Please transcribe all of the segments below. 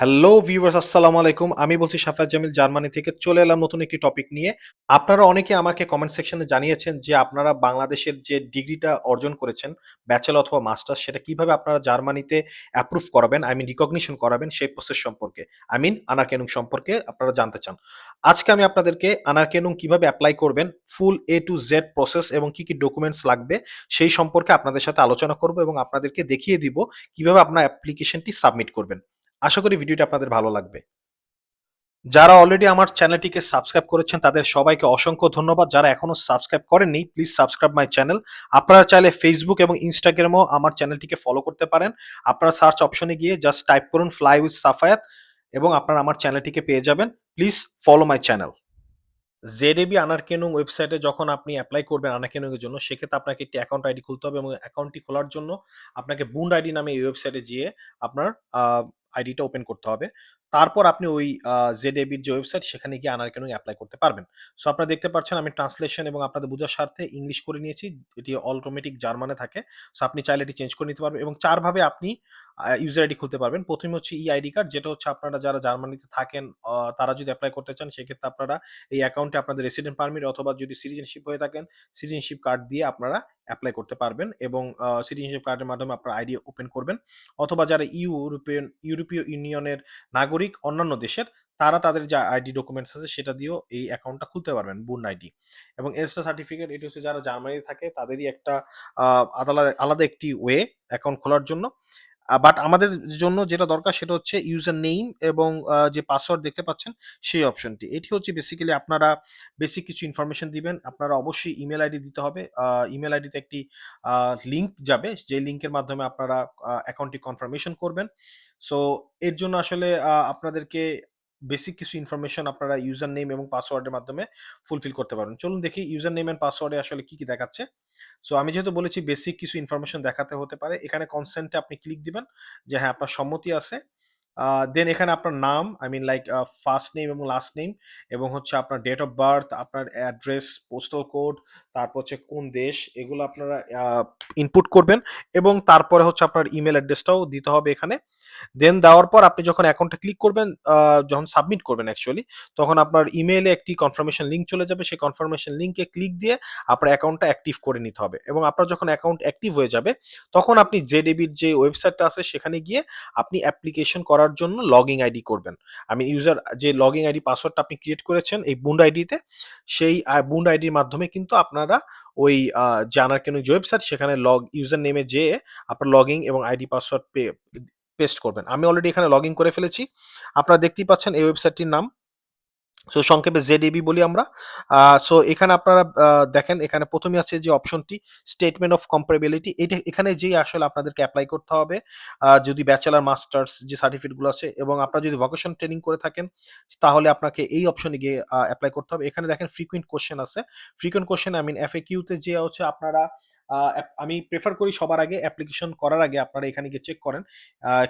Hello viewers আসসালামু আলাইকুম। আমি বলছি সাফাত জামিল, জার্মানি থেকে চলে এলাম নতুন একটি টপিক নিয়ে। আপনারা অনেকে আমাকে কমেন্ট সেকশনে জানিয়েছেন যে আপনারা বাংলাদেশের যে ডিগ্রিটা অর্জন করেছেন ব্যাচেলর অথবা মাস্টার্স সেটা কীভাবে আপনারা জার্মানিতে অ্যাপ্রুভ করাবেন আই মিন রিকগনিশন করাবেন সেই প্রসেস সম্পর্কে। আই মিন আনারকেনুং সম্পর্কে আপনারা জানতে চান। আজকে আমি আপনাদেরকে আনারকেনুং কীভাবে অ্যাপ্লাই করবেন full A to Z process এবং কি কি ডকুমেন্টস লাগবে, সেই সম্পর্কে আপনাদের সাথে আলোচনা করব এবং আপনাদেরকে দেখিয়ে দিব কীভাবে আপনার অ্যাপ্লিকেশনটি সাবমিট করবেন। আশা করি ভিডিওটি আপনাদের ভালো লাগবে। যারা অলরেডি আমার চ্যানেলটিকে সাবস্ক্রাইব করেছেন, তাদের সবাইকে অসংখ্য ধন্যবাদ। যারা এখনও সাবস্ক্রাইব করেননি প্লিজ সাবস্ক্রাইব মাই চ্যানেল আপনারা চাইলে ফেসবুক এবং ইনস্টাগ্রামেও আমার চ্যানেলটিকে ফলো করতে পারেন। আপনারা সার্চ অপশনে গিয়ে জাস্ট টাইপ করুন ফ্লাই উইথ সাফায়াত এবং আপনারা আমার চ্যানেলটিকে পেয়ে যাবেন। Please follow my channel ZAB Anerkennung ওয়েবসাইটে যখন আপনি অ্যাপ্লাই করবেন আনারকেনুং এর জন্য, সেক্ষেত্রে আপনাকে একটি অ্যাকাউন্ট আইডি খুলতে হবে এবং অ্যাকাউন্টটি খোলার জন্য আপনাকে বুন্ড আইডি নামে এই ওয়েবসাইটে গিয়ে আপনার আইডিটা ওপেন করতে হবে। তারপর আপনি ওই জেডেবির যে ওয়েবসাইট সেখানে গিয়ে আনার কেন অ্যাপ্লাই করতে পারবেন। সো আপনারা দেখতে পাচ্ছেন আমি ট্রান্সলেশন এবং আপনাদের বোঝার স্বার্থে ইংলিশ করে নিয়েছি। এটি অটোমেটিক জার্মানে থাকে। সো আপনি চাইলে এটি চেঞ্জ করে নিতে পারবেন। এবং চারভাবে আপনি ইউজার আইডি খুলতে পারবেন। প্রথমে হচ্ছে ই আইডি কার্ড যেটা হচ্ছে আপনারা যারা জার্মানিতে থাকেন তারা যদি অ্যাপ্লাই করতে চান, সেক্ষেত্রে আপনারা এই অ্যাকাউন্টে আপনাদের রেসিডেন্ট পারমিট অথবা যদি সিটিজেনশিপ হয়ে থাকেন সিটিজেনশিপ কার্ড দিয়ে আপনারা অ্যাপ্লাই করতে পারবেন এবং সিটিজেনশিপ কার্ডের মাধ্যমে আপনার আইডি ওপেন করবেন। অথবা যারা ইউরোপিয়ান ইউরোপীয় ইউনিয়নের নাগরিক, অন্যান্য দেশের, তারা তাদের যে আইডি ডকুমেন্টস আছে, সেটা দিয়েও এই অ্যাকাউন্টটা খুলতে পারবেন বুন আইডি এবং এসটা সার্টিফিকেট এটি হচ্ছে যারা জার্মানিতে থাকে, তাদেরই একটা আলাদা আলাদা একটি ওয়ে অ্যাকাউন্ট খোলার জন্য। বাট আমাদের জন্য যেটা দরকার সেটা হচ্ছে ইউজার নেম এবং যে পাসওয়ার্ড দেখতে পাচ্ছেন সেই অপশনটি এটি হচ্ছে বেসিক্যালি আপনারা বেসিক কিছু ইনফরমেশন দিবেন। আপনারা অবশ্যই ইমেল আইডি দিতে হবে। ইমেল আইডিতে একটি লিঙ্ক যাবে। যে লিঙ্কের মাধ্যমে আপনারা অ্যাকাউন্টটি কনফার্মেশন করবেন। সো এর জন্য আসলে আপনাদেরকে বেসিক কিছু ইনফরমেশন আপনারা ইউজার নেম এবং পাসওয়ার্ডের মাধ্যমে ফুলফিল করতে পারেন চলুন দেখি ইউজার নেম এন্ড পাসওয়ার্ডে আসলে কি কি দেখাচ্ছে। সো, আমি যেহেতু বলেছি বেসিক কিছু ইনফরমেশন দেখাতে হতে পারে, এখানে কনসেন্টে আপনি ক্লিক দিবেন যে হ্যাঁ আপনার সম্মতি আছে। দেন এখানে আপনার নাম I mean like first name এবং লাস্ট নেম এবং হচ্ছে আপনার ডেট অফ বার্থ আপনার অ্যাড্রেস পোস্টাল কোড তারপর হচ্ছে কোন দেশ, এগুলো আপনারা ইনপুট করবেন এবং তারপরে হচ্ছে আপনার ইমেল অ্যাড্রেসটাও দিতে হবে এখানে। দেন দেওয়ার পর আপনি যখন অ্যাকাউন্টটা ক্লিক করবেন যখন সাবমিট করবেন অ্যাকচুয়ালি তখন আপনার ইমেইলে একটি কনফার্মেশন লিঙ্ক চলে যাবে। সেই কনফার্মেশন লিঙ্কে ক্লিক দিয়ে আপনার অ্যাকাউন্টটা অ্যাক্টিভ করে নিতে হবে এবং আপনার যখন অ্যাকাউন্ট অ্যাক্টিভ হয়ে যাবে, তখন আপনি জেডিবির যে ওয়েবসাইটটা আছে, সেখানে গিয়ে আপনি অ্যাপ্লিকেশন করার জন্য লগইন আইডি করবেন। আমি ইউজার যে লগইন আইডি পাসওয়ার্ডটা আপনি ক্রিয়েট করেছেন, এই বুন্ড আইডিতে, সেই বুন্ড আইডির মাধ্যমে কিন্তু আপনারা ওই জানার যে আনারকেনু যে ওয়েবসাইট সেখানে লগ ইউজার নেমে যেয়ে আপনার লগইন এবং আইডি পাসওয়ার্ড পে পেস্ট করবেন। আমি অলরেডি এখানে লগ ইন করে ফেলেছি। আপনারা দেখতেই পাচ্ছেন এই ওয়েবসাইটটির নাম সো সংক্ষেপে জেডিবি বলি আমরা। সো এখানে আপনারা দেখেন, এখানে প্রথমে আছে যে অপশনটি স্টেটমেন্ট অফ কম্পারেবিলিটি এটা, এখানে যেই আসলে আপনাদেরকে অ্যাপ্লাই করতে হবে যদি ব্যাচেলার মাস্টার্স যে সার্টিফিকেটগুলো আছে, এবং আপনারা যদি ভোকেশন ট্রেনিং করে থাকেন, তাহলে আপনাকে এই অপশনে গিয়ে অ্যাপ্লাই করতে হবে। এখানে দেখেন ফ্রিকুয়েন্ট কোশ্চেন আছে। Frequent question I mean F A কিউতে যে হচ্ছে আপনারা আমি প্রেফার করি সবার আগে অ্যাপ্লিকেশন করার আগে আপনারা এখানে গিয়ে চেক করেন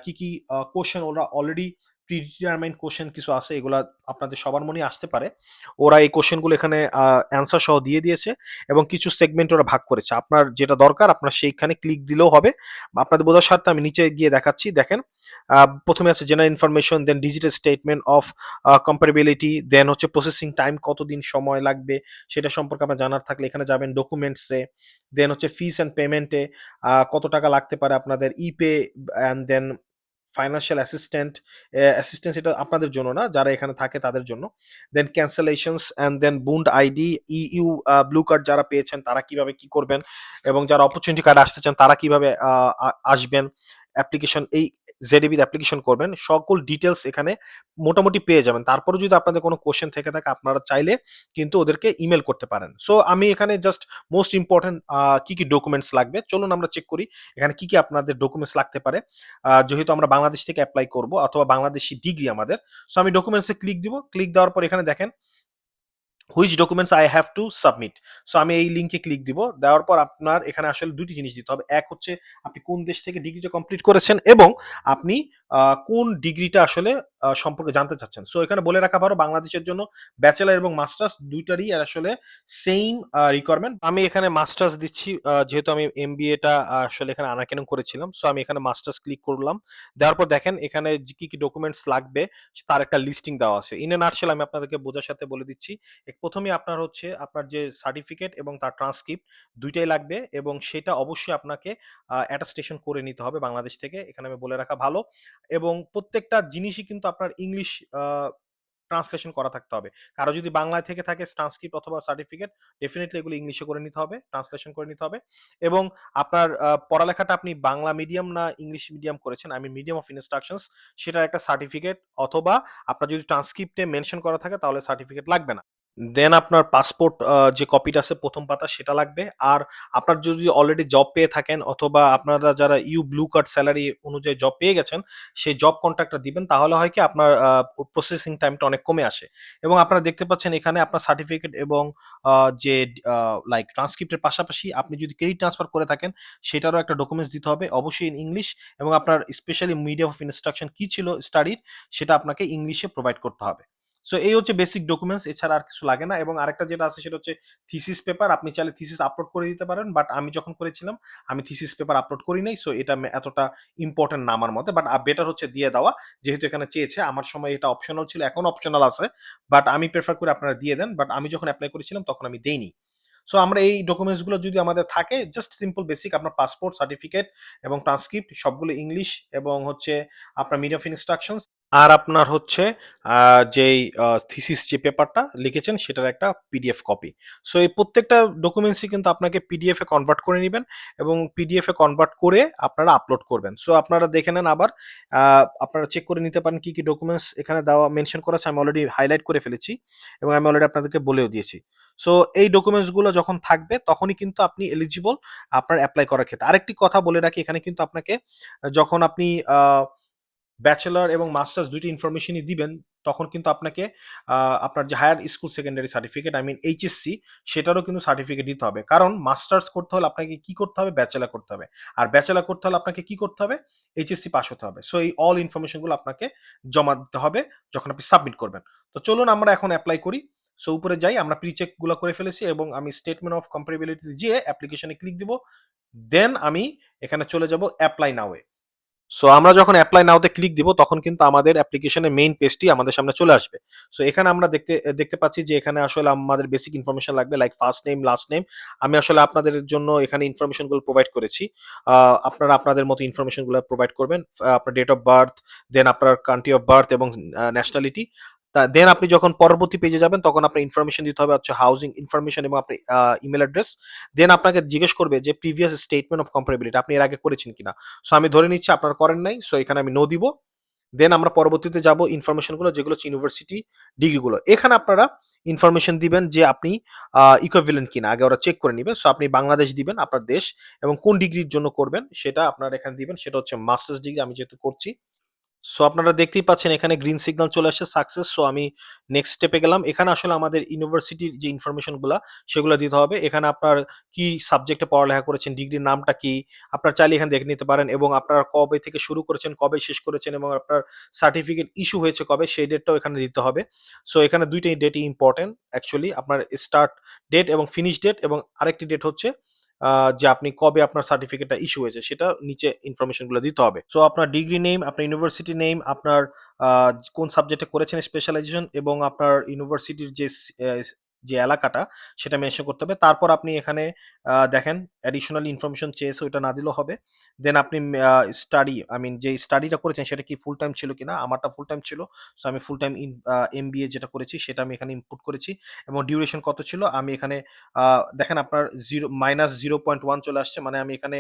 কি কি কোশ্চেন ওরা অলরেডি প্রিডিটারমাইন্ড কোশ্চেন কিছু আছে, এগুলা আপনাদের সবার মনে আসতে পারে। ওরা এই কোশ্চেনগুলো এখানে অ্যান্সার সহ দিয়ে দিয়েছে এবং কিছু সেগমেন্ট ওরা ভাগ করেছে। আপনার যেটা দরকার, আপনার সেইখানে ক্লিক দিলেও হবে। আপনাদের বোঝার স্বার্থে আমি নিচে গিয়ে দেখাচ্ছি, দেখেন। প্রথমে আছে general information then digital statement of comparability then হচ্ছে প্রসেসিং টাইম কতদিন সময় লাগবে, সেটা সম্পর্কে আপনার জানার থাকলে এখানে যাবেন ডকুমেন্টসে দেন হচ্ছে ফিস অ্যান্ড পেমেন্টে কত টাকা লাগতে পারে আপনাদের epay and then financial assistant assistance এটা আপনাদের জন্য না, যারা এখানে থাকে তাদের জন্য। Then cancellations and then Bund ID EU blue card যারা পেয়েছেন তারা কীভাবে কি করবেন এবং যারা অপরচুনিটি কার্ড আসতে চান তারা কীভাবে আসবেন। অ্যাপ্লিকেশন এই জেডিবির অ্যাপ্লিকেশন করবেন, সকল ডিটেলস এখানে মোটামুটি পেয়ে যাবেন। তারপরে যদি আপনাদের কোনো কোশ্চেন থেকে থাকে, আপনারা চাইলে কিন্তু ওদেরকে ইমেল করতে পারেন। সো আমি এখানে জাস্ট মোস্ট ইম্পর্টেন্ট কি কি ডকুমেন্টস লাগবে? চলুন আমরা চেক করি, এখানে কি কি আপনাদের ডকুমেন্টস লাগতে পারে। যেহেতু আমরা বাংলাদেশ থেকে অ্যাপ্লাই করব, অথবা বাংলাদেশি ডিগ্রি আমাদের। সো আমি ডকুমেন্টসে ক্লিক দিব ক্লিক দেওয়ার পর এখানে দেখেন which documents I have to submit so আমি এই লিঙ্কে ক্লিক দিব। দেওয়ার পর আপনার এখানে আসলে দুটি জিনিস দিতে হবে। এক হচ্ছে, আপনি কোন দেশ থেকে ডিগ্রিটা কমপ্লিট করেছেন এবং আপনি কোন ডিগ্রিটা আসলে সম্পর্কে জানতে চাচ্ছেন। সো এখানে বলে রাখা ভালো বাংলাদেশের জন্য ব্যাচেলার এবং মাস্টার্স দুইটারই আসলে সেইম আ রিকোয়ারমেন্ট। আমি এখানে মাস্টার্স দিচ্ছি যেহেতু আমি এমবিএ টা আসলে এখানে আনাকেন করেছিলাম। সো আমি এখানে মাস্টার্স ক্লিক করলাম। দেওয়ার পর দেখেন এখানে কি, কি ডকুমেন্টস লাগবে তার একটা লিস্টিং দেওয়া আছে। ইন এ নাটশেল আমি আপনাদেরকে বোঝার সাথে বলে দিচ্ছি। এ ১ম এই আপনার হচ্ছে আপনার যে সার্টিফিকেট এবং তার ট্রান্সক্রিপ্ট দুইটাই লাগবে এবং সেটা অবশ্যই আপনাকে অ্যাটাস্টেশন করে নিতে হবে বাংলাদেশ থেকে। এখানে আমি বলে রাখা ভালো। এবং প্রত্যেকটা জিনিসই কিন্তু আপনার ইংলিশ ট্রান্সলেশন করা থাকতে হবে। কারও যদি বাংলায় থেকে থাকে ট্রান্সক্রিপ্ট অথবা সার্টিফিকেট ডেফিনিটলি এগুলো ইংলিশে করে নিতে হবে, ট্রান্সলেশন করে নিতে হবে। এবং আপনার পড়ালেখাটা আপনি বাংলা মিডিয়াম না ইংলিশ মিডিয়াম করেছেন, আমি মিডিয়াম অফ ইনস্ট্রাকশনস সেটার একটা সার্টিফিকেট অথবা আপনার যদি ট্রান্সক্রিপ্টে মেনশন করা থাকে তাহলে সার্টিফিকেট লাগবে না। দেন আপনার পাসপোর্ট যে কপিটা আছে প্রথম পাতা সেটা লাগবে। আর আপনার যদি অলরেডি জব পেয়ে থাকেন অথবা আপনারা যারা ইউ ব্লু কার্ড স্যালারি অনুযায়ী জব পেয়ে গেছেন, সেই জব কন্ট্রাক্টটা দিবেন। তাহলে হয় কি আপনার প্রসেসিং টাইমটা অনেক কমে আসে। এবং আপনারা দেখতে পাচ্ছেন এখানে আপনার সার্টিফিকেট এবং যে লাইক ট্রান্সক্রিপ্ট এর পাশাপাশি আপনি যদি ক্রেডিট ট্রান্সফার করে থাকেন, সেটারও একটা ডকুমেন্টস দিতে হবে। অবশ্যই ইন ইংলিশ এবং আপনার স্পেশালি মিডিয়াম অফ ইনস্ট্রাকশন কি ছিল স্টাডির সেটা আপনাকে ইংলিশে প্রোভাইড করতে হবে। সো এই হচ্ছে বেসিক ডকুমেন্টস এছাড়া আর কিছু লাগে না এবং আরেকটা যেটা আছে সেটা হচ্ছে থিসিস পেপার। আপনি চাইলে থিসিস আপলোড করে দিতে পারেন। বাট আমি যখন করেছিলাম আমি থিসিস পেপার আপলোড করি নাই। সো এটা এতটা ইম্পোর্টেন্ট না আমার মতে। বাট বেটার হচ্ছে দিয়ে দেওয়া। যেহেতু এখানে চেয়েছে আমার সময় এটা অপশনাল ছিল, এখন অপশনাল আছে। বাট আমি প্রেফার করি আপনারা দিয়ে দেন। বাট আমি যখন অ্যাপ্লাই করেছিলাম তখন আমি দেইনি। সো আমরা এই ডকুমেন্টসগুলো যদি আমাদের থাকে জাস্ট সিম্পল বেসিক আপনার পাসপোর্ট, সার্টিফিকেট এবং ট্রান্সক্রিপ্ট সবগুলো ইংলিশ এবং হচ্ছে আপনার মিডিয়াম অফ ইনস্ট্রাকশনস আর আপনার হচ্ছে যেই থিসিস যে পেপারটা লিখেছেন সেটার একটা পিডিএফ কপি। সো এই প্রত্যেকটা ডকুমেন্টসই কিন্তু আপনাকে পিডিএফ এ কনভার্ট করে নেবেন এবং পিডিএফ এ কনভার্ট করে আপনারা আপলোড করবেন। সো আপনারা দেখে নেন আবার আপনারা চেক করে নিতে পারেন কি, কি ডকুমেন্টস এখানে দেওয়া মেনশন করা আছে আমি অলরেডি হাইলাইট করে ফেলেছি এবং আমি অলরেডি আপনাদেরকে বলেও দিয়েছি। সো এই ডকুমেন্টসগুলো যখন থাকবে তখনই কিন্তু আপনি এলিজিবল আপনার অ্যাপ্লাই করার ক্ষেত্রে। আরেকটি কথা বলে রাখি এখানে কিন্তু আপনাকে যখন আপনি ব্যাচেলর এবং মাস্টার্স ২ টি ইনফরমেশনই দিবেন, তখন কিন্তু আপনাকে আপনার যে higher school secondary certificate I mean HSC সেটারও কিন্তু সার্টিফিকেট দিতে হবে। কারণ মাস্টার্স করতে হলে আপনাকে কি করতে হবে? ব্যাচেলর করতে হবে। আর ব্যাচেলর করতে হলে আপনাকে কি করতে হবে? এইচএসসি পাস হতে হবে। সো এই অল ইনফরমেশনগুলো আপনাকে জমা দিতে হবে যখন আপনি সাবমিট করবেন। তো চলুন আমরা এখন অ্যাপ্লাই করি। সো উপরে যাই আমরা প্রি চেকগুলো করে ফেলেছি এবং আমি স্টেটমেন্ট অফ কম্পারেবিলিটি যেয়ে অ্যাপ্লিকেশন ক্লিক দিব। দেন আমি এখানে চলে যাব অ্যাপ্লাই নাও এ। সো আমরা যখন অ্যাপ্লাই নাওতে ক্লিক দিব তখন কিন্তু আমাদের অ্যাপ্লিকেশনের মেইন পেজটি আমাদের সামনে চলে আসবে। সো এখানে আমরা দেখতে দেখতে পাচ্ছি যে এখানে আসলে আমাদের বেসিক ইনফরমেশন লাগবে like first name, last name. আমি আসলে আপনাদের জন্য এখানে ইনফরমেশনগুলো প্রোভাইড করেছি। আপনারা আপনাদের মতো ইনফরমেশনগুলো প্রোভাইড করবেন। আপনার ডেট অফ বার্থ, দেন আপনার কান্ট্রি অফ বার্থ এবং ন্যাশনালিটি। তা দেন আপনি যখন পরবর্তী পেজে যাবেন, তখন আপনার ইনফরমেশন দিতে হবে হচ্ছে হাউজিং ইনফরমেশন এবং আপনি আ ইমেইল অ্যাড্রেস। দেন আপনাকে জিজ্ঞেস করবে যে প্রিভিয়াস স্টেটমেন্ট অফ কম্পারেবিলিটি আপনি এর আগে করেছেন কিনা? সো আমি ধরে নিচ্ছি আপনার করেন নাই। সো এখানে আমি নো দিব। দেন আমরা পরবর্তীতে যাব ইনফরমেশনগুলো, যেগুলো হচ্ছে ইউনিভার্সিটি ডিগ্রি গুলো। এখানে আপনারা ইনফরমেশন দিবেন যে আপনি ইকুইভ্যালেন্ট কিনা, আগে ওরা চেক করে নিবে। সো আপনি বাংলাদেশ দিবেন, আপনার দেশ, এবং কোন ডিগ্রির জন্য করবেন, সেটা আপনারা এখানে দিবেন। সেটা হচ্ছে মাস্টার্স ডিগ্রি আমি যেহেতু করছি। সো আপনারা দেখতেই পাচ্ছেন এখানে গ্রিন সিগনাল চলে আসছে সাকসেস। সো আমি নেক্সট স্টেপে গেলাম। এখানে আসলে আমাদের ইউনিভার্সিটির যে ইনফরমেশনগুলা সেগুলা দিতে হবে। এখানে আপনার কি সাবজেক্টে পড়ালেখা করেছেন, ডিগ্রির নামটা কি? আপনার চাইলে এখানে দেখে নিতে পারেন এবং আপনারা কবে থেকে শুরু করেছেন, কবে শেষ করেছেন এবং আপনার সার্টিফিকেট ইস্যু হয়েছে কবে সেই ডেটটাও এখানে দিতে হবে। সো এখানে ২ টাই ডেটই ইম্পোর্টেন্ট অ্যাকচুয়ালি আপনার স্টার্ট ডেট এবং ফিনিশ ডেট এবং আরেকটি ডেট হচ্ছে যে আপনি কবে আপনার সার্টিফিকেটটা ইস্যু হয়েছে সেটা নিচে ইনফরমেশনগুলো দিতে হবে। সো আপনার ডিগ্রি নেম, আপনার ইউনিভার্সিটি নেম, আপনার কোন সাবজেক্টে করেছেন স্পেশালাইজেশন এবং আপনার ইউনিভার্সিটির যে যে এলাকাটা, সেটা মেনশন করতে হবে। তারপর আপনি এখানে দেখেন অ্যাডিশনাল ইনফরমেশন চেয়েছে, ওইটা না দিলেও হবে। দেন আপনি স্টাডি আই মিন যেই স্টাডিটা করেছেন, সেটা কি ফুল টাইম ছিল কিনা? আমারটা ফুল টাইম ছিল। সো আমি full time in a MBA যেটা করেছি, সেটা আমি এখানে ইনপুট করেছি এবং ডিউরেশন কত ছিল? আমি এখানে দেখেন আপনার 0 -0.1 চলে আসছে। মানে আমি এখানে,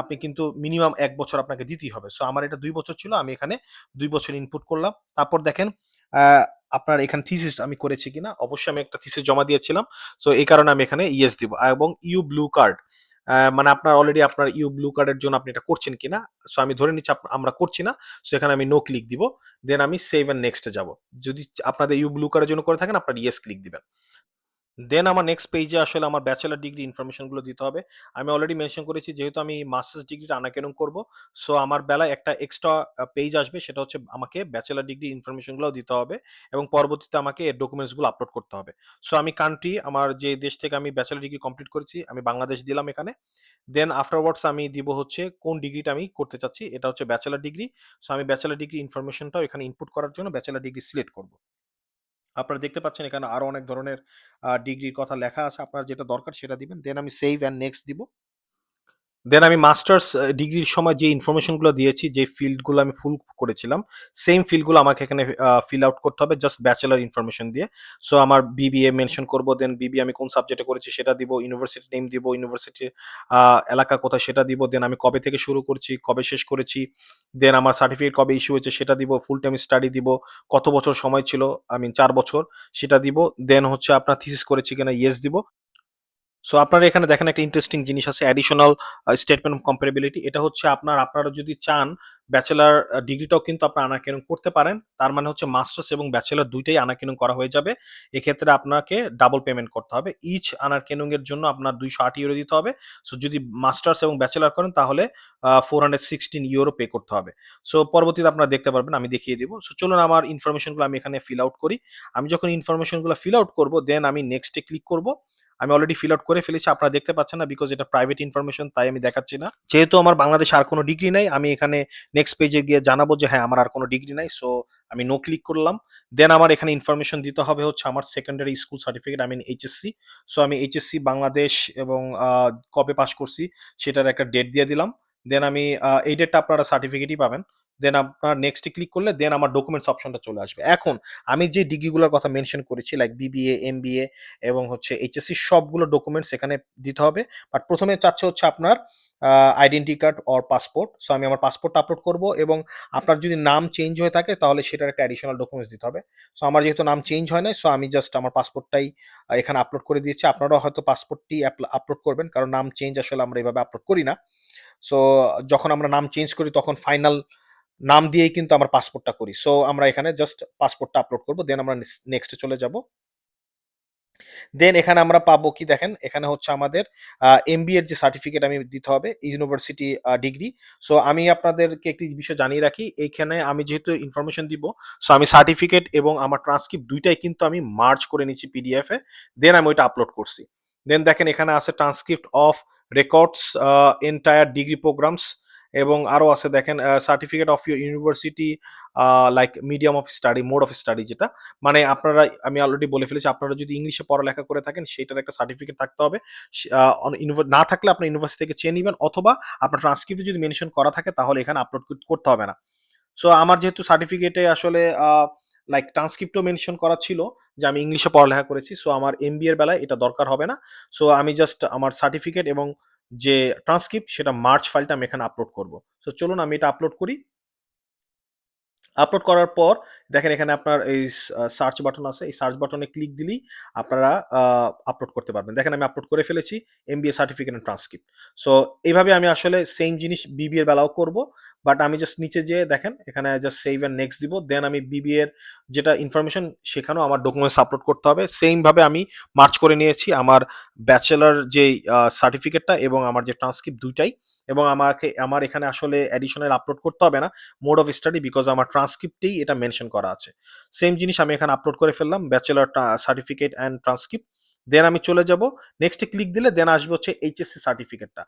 আপনি কিন্তু মিনিমাম এক বছর আপনাকে দিতেই হবে। সো আমার এটা দুই বছর ছিল। আমি এখানে দুই বছর ইনপুট করলাম। তারপর দেখেন আপনার এখানে থিসিস আমি করেছি কিনা? অবশ্যই আমি একটা থিসিস জমা দিয়েছিলাম। সো এই কারণে আমি এখানে ইয়েস দিব এবং ইউ ব্লু কার্ড মানে আপনার অলরেডি আপনার ইউ ব্লু কার্ডের জন্য আপনি এটা করছেন কিনা? সো আমি ধরে নিচ্ছি আমরা করছি না। সো এখানে আমি নো ক্লিক দিব। দেন আমি সেভ এন্ড নেক্সটে যাব। যদি আপনাদের ইউ ব্লু কার্ডের জন্য করে থাকেন, আপনার ইয়েস ক্লিক দিবেন। দেন আমার নেক্সট পেজে আসলে আমার ব্যাচেলার ডিগ্রি ইনফরমেশনগুলো দিতে হবে। আমি অলরেডি মেনশন করেছি, যেহেতু আমি মাস্টার্স ডিগ্রিটা আনাকেনং করব। সো আমার বেলায় একটা এক্সট্রা পেজ আসবে, সেটা হচ্ছে আমাকে ব্যাচেলার ডিগ্রি ইনফরমেশন গুলাও দিতে হবে এবং পরবর্তীতে আমাকে এর ডকুমেন্টসগুলো আপলোড করতে হবে। সো আমি কান্ট্রি আমার যে দেশ থেকে আমি ব্যাচেলার ডিগ্রি কমপ্লিট করেছি, আমি বাংলাদেশ দিলাম এখানে। দেন আফটারওয়ার্ডস আমি দিব হচ্ছে কোন ডিগ্রিটা আমি করতে চাচ্ছি। এটা হচ্ছে ব্যাচেলার ডিগ্রি। সো আমি ব্যাচেলর ডিগ্রি ইনফরমেশনটাও এখানে ইনপুট করার জন্য ব্যাচেলার ডিগ্রি সিলেক্ট করব। আপনারা দেখতে পাচ্ছেন এখানে আরও অনেক ধরনের ডিগ্রির কথা লেখা আছে। আপনার যেটা দরকার সেটা দিবেন। দেন আমি সেভ অ্যান্ড নেক্সট দিব। দেন আমি মাস্টার্স ডিগ্রির সময় যে ইনফরমেশনগুলো দিয়েছি, যে ফিল্ডগুলো আমি ফুল করেছিলাম, সেম ফিল্ডগুলো আমাকে এখানে ফিল আউট করতে হবে জাস্ট ব্যাচেলার ইনফরমেশন দিয়ে। সো আমার বিবিএ মেনশন করব দেন বিবিএ আমি কোন সাবজেক্টে করেছি সেটা দিব। ইউনিভার্সিটি নেম দিব। ইউনিভার্সিটির এলাকা কোথায় সেটা দিব। দেন আমি কবে থেকে শুরু করছি, কবে শেষ করেছি। দেন আমার সার্টিফিকেট কবে ইস্যু হয়েছে সেটা দিব। ফুল টাইম স্টাডি দিব। কত বছর সময় ছিল, আই মিন ৪ বছর সেটা দিব। দেন হচ্ছে আপনার থিসিস করেছি কিনা ইয়েস দিব। সো আপনারা এখানে দেখেন একটা ইন্টারেস্টিং জিনিস আছে অ্যাডিশনাল স্টেটমেন্ট অফ কম্পারেবিলিটি। এটা হচ্ছে আপনার, আপনারা যদি চান ব্যাচেলার ডিগ্রিটাও কিন্তু আপনারা আনাকেনং করতে পারেন। তার মানে হচ্ছে মাস্টার্স এবং ব্যাচেলর ২ টাই আনাকেনং করা হয়ে যাবে। এক্ষেত্রে আপনাকে ডাবল পেমেন্ট করতে হবে। ইচ আনাকেনং এর জন্য আপনার ২০৮ ইউরো দিতে হবে। সো যদি মাস্টার্স এবং ব্যাচেলার করেন, তাহলে আ 416 ইউরো পে করতে হবে। সো পরবর্তীতে আপনারা দেখতে পারবেন, আমি দেখিয়ে দিব। সো চলুন আমার ইনফরমেশনগুলো আমি এখানে ফিল আউট করি। আমি যখন ইনফরমেশনগুলো ফিল আউট করব দেন আমি নেক্সট ক্লিক করব। আমি অলরেডি ফিল আউট করে ফেলেছি। আপনারা দেখতে পাচ্ছেন না বিকজ এটা প্রাইভেট ইনফরমেশন তাই আমি দেখাচ্ছি না। যেহেতু আমার বাংলাদেশে আর কোনো ডিগ্রি নাই, আমি এখানে নেক্সট পেজে গিয়ে জানাব যে হ্যাঁ, আমার আর কোনো ডিগ্রি নাই। সো আমি নো ক্লিক করলাম। দেন আমার এখানে ইনফরমেশন দিতে হবে হচ্ছে আমার secondary school certificate I mean HSC. So আমি এইচএসসি বাংলাদেশ এবং কবে পাস করছি সেটার একটা ডেট দিয়ে দিলাম। দেন আমি এই ডেটটা আপনারা সার্টিফিকেটই পাবেন। দেন আপনার নেক্সট ক্লিক করলে দেন আমার ডকুমেন্টস অপশনটা চলে আসবে। এখন আমি যে ডিগ্রিগুলোর কথা মেনশন করেছি লাইক বিবিএ, এমবিএ এবং হচ্ছে এইচএসসি সবগুলো ডকুমেন্টস এখানে দিতে হবে। বাট ১ম এ চাচ্ছে হচ্ছে আপনার identity card or passport. So আমি আমার পাসপোর্টটা আপলোড করব এবং আপনার যদি নাম চেঞ্জ হয়ে থাকে তাহলে সেটার একটা অ্যাডিশনাল ডকুমেন্টস দিতে হবে। সো আমার যেহেতু নাম চেঞ্জ হয় নাই সো আমি জাস্ট আমার পাসপোর্টটাই এখানে আপলোড করে দিয়েছি। আপনারাও হয়তো পাসপোর্টটি আপলোড করবেন। কারণ নাম চেঞ্জ আসলে আমরা এভাবে আপলোড করি না। সো যখন আমরা নাম চেঞ্জ করি তখন ফাইনাল নাম দিয়েই কিন্তু আমরা পাসপোর্টটা করি। সো আমরা এখানে জাস্ট পাসপোর্টটা আপলোড করব। দেন আমরা নেক্সট চলে যাব। দেন এখানে আমরা পাবো কি দেখেন, এখানে হচ্ছে আমাদের আ এমবিএ এর যে সার্টিফিকেট আমি দিতে হবে ইউনিভার্সিটি ডিগ্রি। সো আমি আপনাদেরকে একটি বিষয় জানিয়ে রাখি। এইখানে আমি যেহেতু ইনফরমেশন দিব, সো আমি সার্টিফিকেট এবং আমার ট্রান্সক্রিপ্ট দুইটাই কিন্তু আমি মার্জ করে নিচ্ছি পিডিএফ এ। দেন আমি ওইটা আপলোড করছি। দেন দেখেন এখানে আছে transcript of records entire degree programs এবং আরও আছে দেখেন certificate of your university like medium of study, mode of study যেটা। মানে আপনারা আমি অলরেডি বলে ফেলেছি আপনারা যদি ইংলিশে পড়ালেখা করে থাকেন সেটার একটা সার্টিফিকেট থাকতে হবে। না থাকলে আপনার ইউনিভার্সিটি থেকে চেয়ে নিবেন অথবা আপনার ট্রান্সক্রিপ্ট যদি মেনশন করা থাকে তাহলে এখানে আপলোড করতে হবে না। সো আমার যেহেতু সার্টিফিকেটে আসলে লাইক ট্রান্সক্রিপ্টও মেনশন করা ছিল যে আমি ইংলিশে পড়ালেখা করেছি। সো আমার এমবিএ এর বেলায় এটা দরকার হবে না। সো আমি জাস্ট আমার সার্টিফিকেট এবং যে ট্রান্সক্রিপ্ট সেটা মার্চ ফাইলটা আমি এখানে আপলোড করব। সো চলুন আমি এটা আপলোড করি। আপলোড করার পর, দেখেন এখানে আপনার এই সার্চ বাটন আছে। এই সার্চ বাটনে ক্লিক দিলেই আপনারা আপলোড করতে পারবেন। দেখেন আমি আপলোড করে ফেলেছি MBA certificate and transcript. So এইভাবে আমি আসলে সেম জিনিস বিবিএর এর বেলাও করব। বাট আমি জাস্ট নিচে যেয়ে দেখেন, এখানে জাস্ট সেভ অ্যান্ড নেক্সট দিব। দেন আমি বিবিএ এর যেটা ইনফরমেশন সেখানেও আমার ডকুমেন্টস আপলোড করতে হবে। সেইম ভাবে আমি মার্চ করে নিয়েছি আমার ব্যাচেলার আ সার্টিফিকেটটা এবং আমার যে ট্রান্সক্রিপ্ট ২ টাই এবং আমাকে, আমার এখানে আসলে অ্যাডিশনাল আপলোড করতে হবে না। মোড অফ স্টাডি বিকজ আমার ট্রান্সক্রিপ্টেই এটা মেনশন করা আছে। সেম জিনিস আমি এখানে আপলোড করে ফেললাম bachelor certificate and transcript. Then আমি চলে যাব। নেক্সট ক্লিক দিলে দেন আসবে হচ্ছে এইচএসসি সার্টিফিকেটটা।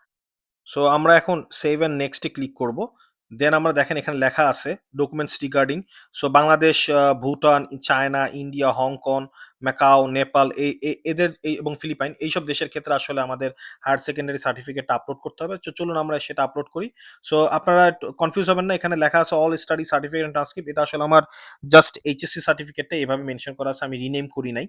সো আমরা এখন সেভ অ্যান্ড নেক্সট ক্লিক করব। দেন আমরা দেখেন এখানে লেখা আছে documents regarding so Bangladesh, Bhutan, China, India, Hong Kong, Macau, Nepal এ এ এদের এই এবং ফিলিপাইন এইসব দেশের ক্ষেত্রে আসলে আমাদের হায়ার সেকেন্ডারি সার্টিফিকেটটা আপলোড করতে হবে। তো চলুন আমরা সেটা আপলোড করি। সো আপনারা কনফিউজ হবেন না। এখানে লেখা আছে অল স্টাডি সার্টিফিকেট ট্রান্সক্রিপ্ট এটা আসলে আমার জাস্ট এইচএসসি সার্টিফিকেটটা এভাবে মেনশন করা আছে। আমি রিনেম করি নাই।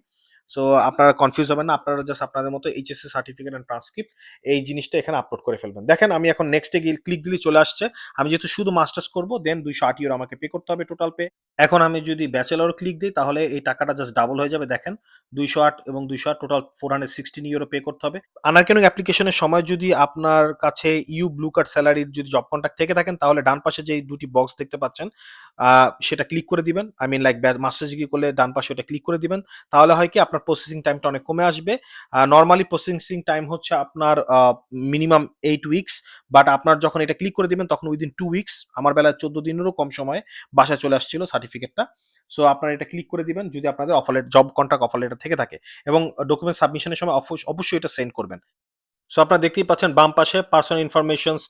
সো আপনারা কনফিউজ হবেন না। আপনারা জাস্ট আপনাদের মতো এইচএসসি সার্টিফিকেট অ্যান্ড ট্রান্সক্রিপ্ট এই জিনিসটা এখানে আপলোড করে ফেলবেন। দেখেন, আমি এখন নেক্সট গিয়ে ক্লিক দিলেই চলে আসছে। আমি যেহেতু শুধু মাস্টার্স করব দেন ২০৮ ইউরো আমাকে পে করতে হবে টোটাল পে। এখন আমি যদি ব্যাচেলর ক্লিক দিই, তাহলে এই টাকাটা জাস্ট ডাবল হয়ে যাবে দেখেন। ২০৮ এবং ২০৮ টোটাল 416 ইউরো পে করতে হবে। আনারকেনিং অ্যাপ্লিকেশনের সময় যদি আপনার কাছে ইউ ব্লু কার্ড স্যালারির যদি জব কন্ট্রাক্ট থেকে থাকেন, তাহলে ডান পাশে যে দুটি বক্স দেখতে পাচ্ছেন সেটা ক্লিক করে দিবেন। I mean like masters degree করলে ডান পাশে ওটা ক্লিক করে দিবেন। তাহলে হয় কি, আপনার আপনার প্রসেসিং টাইমটা অনেক কমে আসবে। নরমালি প্রসেসিং টাইম হচ্ছে আপনার মিনিমাম এইট উইকস বাট আপনার যখন এটা ক্লিক করে দিবেন তখন উইদিন টু উইকস আমার বেলায় 14 দিনেরও কম সময়ে বাসায় চলে আসছিল সার্টিফিকেটটা। সো আপনারা এটা ক্লিক করে দিবেন যদি আপনাদের offer job contract offer letter থেকে থাকে এবং ডকুমেন্ট সাবমিশনের সময় অবশ্যই এটা সেন্ড করবেন। সো আপনারা দেখতেই পাচ্ছেন বাম পাশে personal informations,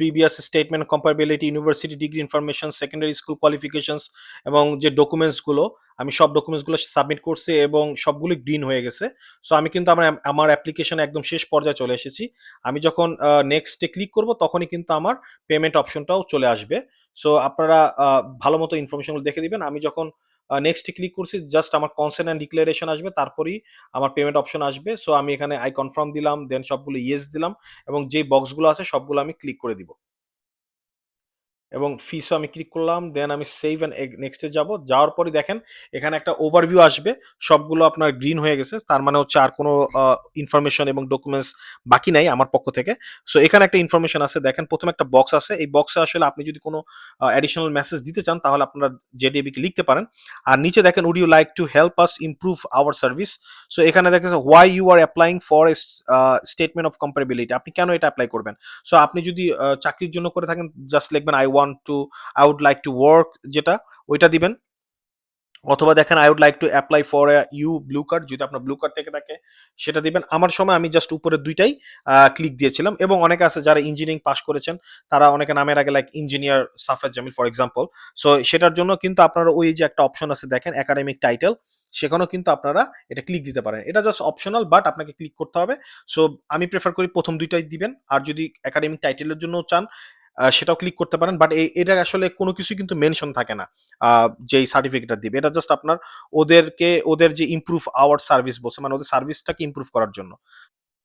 previous statement, comparability, university degree information, secondary school qualifications এবং যে ডকুমেন্টসগুলো আমি সব ডকুমেন্টসগুলো সাবমিট করছি এবং সবগুলি গ্রিন হয়ে গেছে। সো আমি কিন্তু আমার আমার অ্যাপ্লিকেশন একদম শেষ পর্যায়ে চলে এসেছি। আমি যখন নেক্সট ক্লিক করব তখনই কিন্তু আমার পেমেন্ট অপশনটাও চলে আসবে। সো আপনারা ভালো মতো ইনফরমেশনগুলো দেখে দিবেন। আমি যখন নেক্সট ক্লিক করছি জাস্ট আমার কনসেন্ট অ্যান্ড ডিক্লারেশন আসবে তারপরেই আমার পেমেন্ট অপশন আসবে। সো আমি এখানে আই কনফার্ম দিলাম, দেন সবগুলো ইয়েস দিলাম এবং যে বক্সগুলো আছে সবগুলো আমি ক্লিক করে দিব। এবং ফিসও আমি ক্লিক করলাম। দেন আমি সেভ অ্যান্ড নেক্সট যাব। যাওয়ার পরে দেখেন, এখানে একটা ওভারভিউ আসবে। সবগুলো আপনার গ্রিন হয়ে গেছে। তার মানে হচ্ছে আর কোনো ইনফরমেশন এবং ডকুমেন্টস বাকি নাই আমার পক্ষ থেকে। সো এখানে একটা ইনফরমেশন আছে দেখেন ১ম একটা বক্স আছে। এই বক্সে আসলে আপনি যদি কোনো অ্যাডিশনাল মেসেজ দিতে চান, তাহলে আপনারা জেডিবি কে লিখতে পারেন। আর নিচে দেখেন would you like to help us improve our service? So এখানে দেখেন why you are applying for a statement of comparability আপনি কেন এটা অ্যাপ্লাই করবেন? সো আপনি যদি চাকরির জন্য করে থাকেন জাস্ট লিখবেন I want to I would like to work যেটা, ওইটা দিবেন। অথবা দেখেন I would like to apply for EU blue card যদি আপনার ব্লু কার্ড থেকে থাকে, সেটা দিবেন। আমার সময় আমি জাস্ট উপরের দুইটাই ক্লিক দিয়েছিলাম এবং অনেকে আছে যারা ইঞ্জিনিয়ারিং পাস করেছেন, তারা অনেকে নামের আগে like engineer Safar Jamil for example. So সেটার জন্য কিন্তু আপনারা ওই যে একটা অপশন আছে, দেখেন একাডেমিক টাইটেল সেখানেও কিন্তু আপনারা এটা ক্লিক দিতে পারেন। এটা জাস্ট অপশনাল বাট আপনাকে ক্লিক করতে হবে। সো আমি প্রেফার করি প্রথম দুইটাই দিবেন। আর যদি একাডেমিক টাইটেল এর জন্যও চান সেটাও ক্লিক করতে পারেন। বাট এটা আসলে কোনো কিছুই কিন্তু মেনশন থাকে না। যে যেই সার্টিফিকেটটা দিবে। এটা জাস্ট আপনার ওদেরকে, ওদের যে ইম্প্রুভ আওয়ার সার্ভিস বলছে মানে ওদের সার্ভিসটাকে ইম্প্রুভ করার জন্য।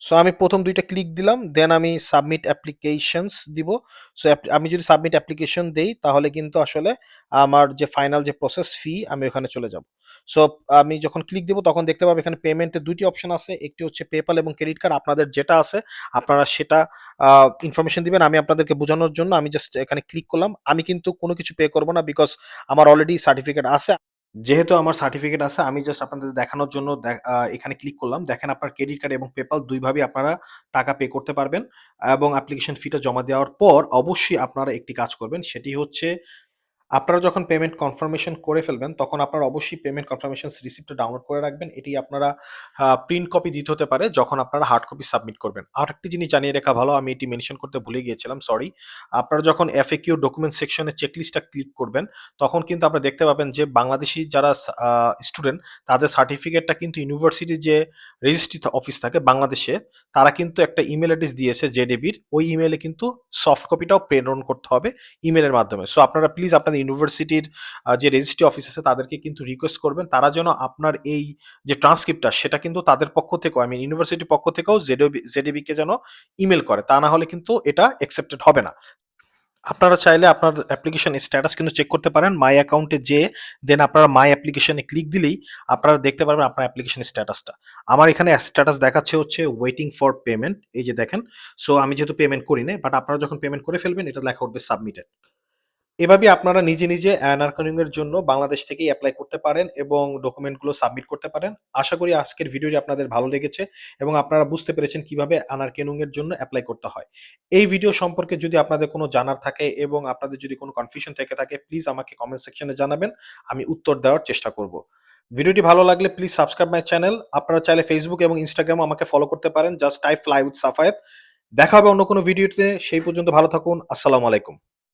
সো আমি প্রথম দুইটা ক্লিক দিলাম। দেন আমি সাবমিট অ্যাপ্লিকেশনস দিব। সো আমি যদি সাবমিট অ্যাপ্লিকেশন দেই, তাহলে কিন্তু আসলে আমার যে ফাইনাল যে প্রসেস ফি আমি ওখানে চলে যাব। সো আমি যখন ক্লিক দিব, তখন দেখতে পাবো এখানে পেমেন্টের ২ টি অপশন আছে। একটি হচ্ছে পেপ্যাল এবং ক্রেডিট কার্ড আপনাদের যেটা আছে, আপনারা সেটা ইনফরমেশন দিবেন। আমি আপনাদেরকে বোঝানোর জন্য আমি জাস্ট এখানে ক্লিক করলাম। আমি কিন্তু কোনো কিছু পে করব না বিকজ আমার অলরেডি সার্টিফিকেট আছে। যেহেতু আমার সার্টিফিকেট আছে, আমি জাস্ট আপনাদের দেখানোর জন্য এখানে ক্লিক করলাম। দেখেন আপনার ক্রেডিট কার্ড এবং পেপাল দুইভাবেই আপনারা টাকা পে করতে পারবেন এবং অ্যাপ্লিকেশন ফিটা জমা দেওয়ার পর অবশ্যই আপনারা একটি কাজ করবেন। সেটি হচ্ছে আপনারা যখন পেমেন্ট কনফার্মেশন করে ফেলবেন, তখন আপনারা অবশ্যই পেমেন্ট কনফার্মেশন রিসিপ্টটা ডাউনলোড করে রাখবেন। এটি আপনারা প্রিন্ট কপি দিতে হতে পারে যখন আপনারা হার্ড কপি সাবমিট করবেন। আর একটি জিনিস জানিয়ে রাখা ভালো, আমি এটি মেনশন করতে ভুলে গিয়েছিলাম, সরি। আপনারা যখন এফ এ কিউ ডকুমেন্ট সেকশনে চেকলিস্টটা ক্লিক করবেন, তখন কিন্তু আপনারা দেখতে পাবেন যে বাংলাদেশি যারা স্টুডেন্ট তাদের সার্টিফিকেটটা কিন্তু ইউনিভার্সিটির যে রেজিস্ট্রি অফিস থাকে বাংলাদেশে, তারা কিন্তু একটা ইমেইল অ্যাড্রেস দিয়েছে জেডিবির। ওই ইমেইলে কিন্তু সফট কপিটাও প্রেরণ করতে হবে ইমেলের মাধ্যমে। সো আপনারা প্লিজ আপনাদের ইউনিভার্সিটির যে রেজিস্ট্রি অফিস আছে তাদেরকে কিন্তু রিকোয়েস্ট করবেন তারা যেন আপনার এই যে ট্রান্সক্রিপ্টটা সেটা কিন্তু তাদের পক্ষ থেকেও আই মিন ইউনিভার্সিটির পক্ষ থেকেও জেডবি জেডিবিকে যেন ইমেল করে। তা না হলে কিন্তু এটা অ্যাকসেপ্টেড হবে না। আপনারা চাইলে আপনার অ্যাপ্লিকেশন স্ট্যাটাস কিন্তু চেক করতে পারেন। মাই অ্যাকাউন্টে যেয়ে দেন আপনারা মাই অ্যাপ্লিকেশন ক্লিক দিলেই আপনারা দেখতে পারবেন আপনার অ্যাপ্লিকেশনের স্ট্যাটাসটা। আমার এখানে স্ট্যাটাস দেখাচ্ছে হচ্ছে ওয়েটিং ফর পেমেন্ট। এই যে দেখেন। সো আমি যেহেতু পেমেন্ট করি নাই, বাট আপনারা যখন পেমেন্ট করে ফেলবেন এটা লেখা উঠবে সাবমিটেড। এভাবে আপনারা নিজে, নিজে অ্যানার্কনিং এর জন্য বাংলাদেশ থেকেই অ্যাপ্লাই করতে পারেন এবং ডকুমেন্টগুলো সাবমিট করতে পারেন। আশা করি আজকের ভিডিওটি আপনাদের ভালো লেগেছে এবং আপনারা বুঝতে পেরেছেন কীভাবে আনার্কেনুং এর জন্য অ্যাপ্লাই করতে হয়। এই ভিডিও সম্পর্কে যদি আপনাদের কোনো জানার থাকে এবং আপনাদের যদি কোনো কনফিউশন থেকে থাকে প্লিজ আমাকে কমেন্ট সেকশনে জানাবেন। আমি উত্তর দেওয়ার চেষ্টা করব। ভিডিওটি ভালো লাগলে প্লিজ সাবস্ক্রাইব মাই চ্যানেল। আপনারা চাইলে ফেসবুক এবং এও আমাকে ফলো করতে পারেন। Just type fly with Safayet. দেখা হবে অন্য কোনো ভিডিওতে। সেই পর্যন্ত ভালো থাকুন। আসসালামু আলাইকুম।